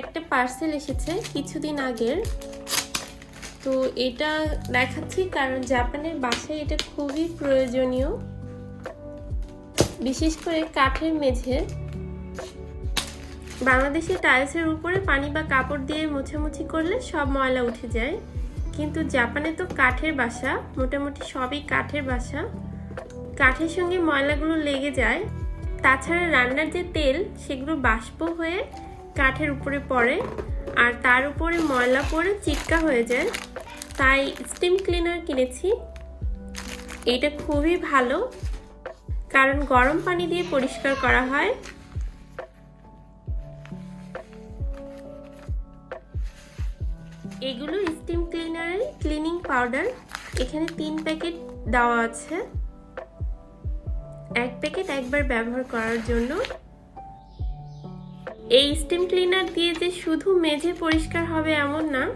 একটা পার্সেল এসেছে কিছুদিন আগের। তো এটা দেখাচ্ছি কারণ জাপানের বাসায় এটা খুবই প্রয়োজনীয়। বিশেষ করে কাঠের মেঝে বাংলাদেশে টাইলসের উপরে পানি বা কাপড় দিয়ে মোছামুছি করলে সব ময়লা উঠে যায়। কিন্তু জাপানে তো কাঠের বাসা, মোটামুটি সবই কাঠের বাসা। কাঠের সঙ্গে ময়লাগুলো লেগে যায়। তাছাড়া রান্নার যে তেল, সেগুলো বাষ্প হয়ে কাঠের উপরে পড়ে আর তার উপরে ময়লা পড়ে চিটকা হয়ে যায়। তাই স্টিম ক্লিনার কিনেছি। এটা খুবই ভালো, কারণ গরম পানি দিয়ে পরিষ্কার করা হয়। এগুলো স্টিম ক্লিনারের ক্লিনিং পাউডার এখানে তিন প্যাকেট দেওয়া আছে। এক প্যাকেট একবার ব্যবহার করার জন্য। এই স্টিম ক্লিনার দিয়ে যে শুধু মেঝে পরিষ্কার হবে এমন না,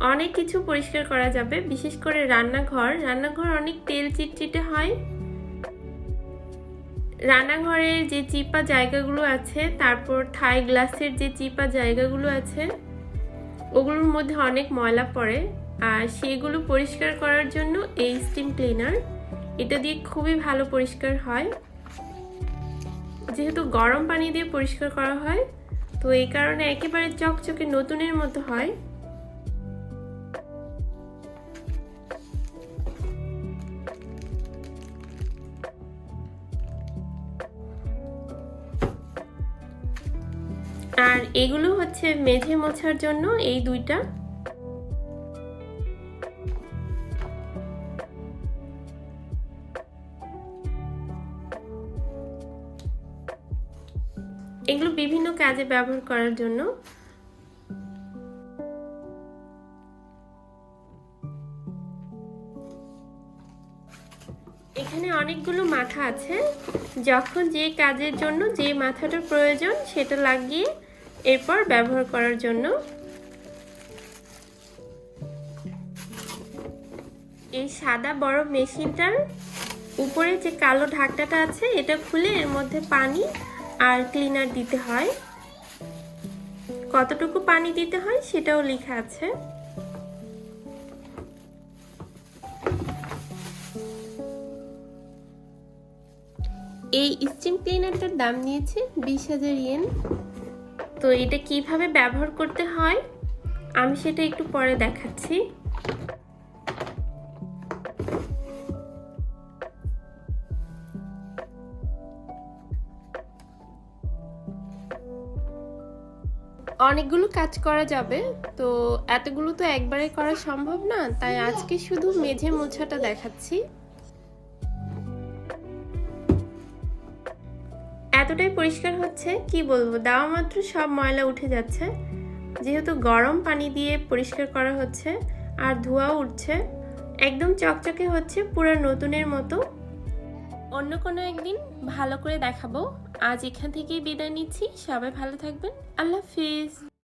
অনেক কিছু পরিষ্কার করা যাবে, বিশেষ করে রান্নাঘর। রান্নাঘর অনেক তেল চিটচিটে হয়। রান্নাঘরের যে চিপা জায়গাগুলো আছে, তারপর থাই গ্লাসের যে চিপা জায়গাগুলো আছে, ওগুলোর মধ্যে অনেক ময়লা পড়ে। আর সেগুলো পরিষ্কার করার জন্য এই স্টিম ক্লিনার এটা দিয়ে খুবই ভালো পরিষ্কার হয়। যেহেতু গরম পানি দিয়ে পরিষ্কার করা হয়, তো এই কারণে একেবারে চকচকে নতুনের মতো হয়। আর এগুলো হচ্ছে মেঝে মোছার জন্য এই দুইটা। এগুলো বিভিন্ন কাজে ব্যবহার করার জন্য। এখানে অনেকগুলো মাথা আছে। যখন যে কাজের জন্য যে মাথাটা প্রয়োজন সেটা লাগিয়ে এরপর ব্যবহার করার জন্য। এই সাদা বড় মেশিনটার উপরে যে কালো ঢাকটাটা আছে, এটা খুলে এর মধ্যে পানি আর ক্লিনার দিতে হয়। কতটুকু পানি দিতে হয় সেটাও লেখা আছে। এই স্টিম ক্লিনারটার দাম নিয়েছে বিশ হাজার ইয়েন তো এটা কীভাবে ব্যবহার করতে হয়? আমি সেটা একটু পরে দেখাচ্ছি। অনেকগুলো কাজ করা যাবে, তো এতগুলো তো একবারে করা সম্ভব না, তাই আজকে শুধু মেঝে মোছাটা দেখাচ্ছি। এতটাই পরিষ্কার হচ্ছে, কি বলব দেওয়া মাত্র সব ময়লা উঠে যাচ্ছে। যেহেতু গরম পানি দিয়ে পরিষ্কার করা হচ্ছে, আর ধোঁয়াও উঠছে, একদম চকচকে হচ্ছে পুরো নতুনের মতো। অন্য কোনো একদিন ভালো করে দেখাবো। আজ এখান থেকেই বিদায় নিচ্ছি। সবাই ভালো থাকবেন। আল্লাহ হাফিজ।